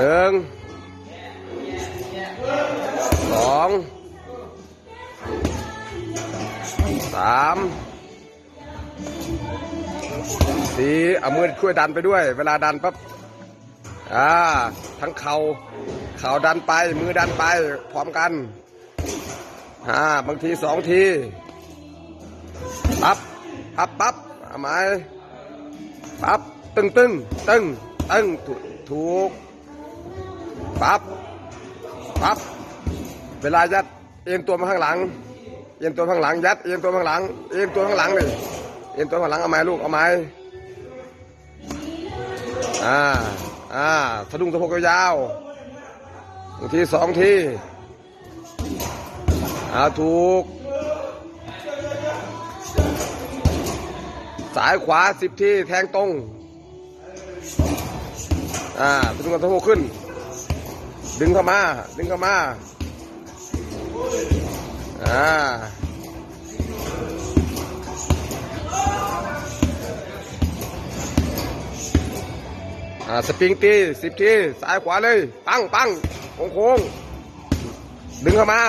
หนึ่งสองสามสี่เอามือช่วยดันไปด้วย เวลาดันปั๊บอ่าทั้งเข่าเข่าดันไป มือดันไป พร้อมกันอ่าบางทีสองทีปั๊บปั๊บปั๊บเอาไหมปั๊บตึงตึงตึงตึงถูกถูก ปั๊บปั๊บเวลายัดเอียงตัวมาข้างหลังเอียงตัวข้างหลังยัดเอียงตัวข้างหลังเอียงตัวข้างหลังเลยเอียงตัวข้างหลังเอาไหมลูกเอาไหมอ่าอ่าสะดุ้งสะโพกยาวๆบางทีสองทีอ่าถูกสายขวาสิบทีแทงตรง อ่าสะดุ้งสะโพกขึ้น ดึงเข้ามา ดึงเข้ามาอ่าอ่าสปริงตีสิบทีซ้ายขวาเลย ปังปังโค้งโค้งดึงเข้ามา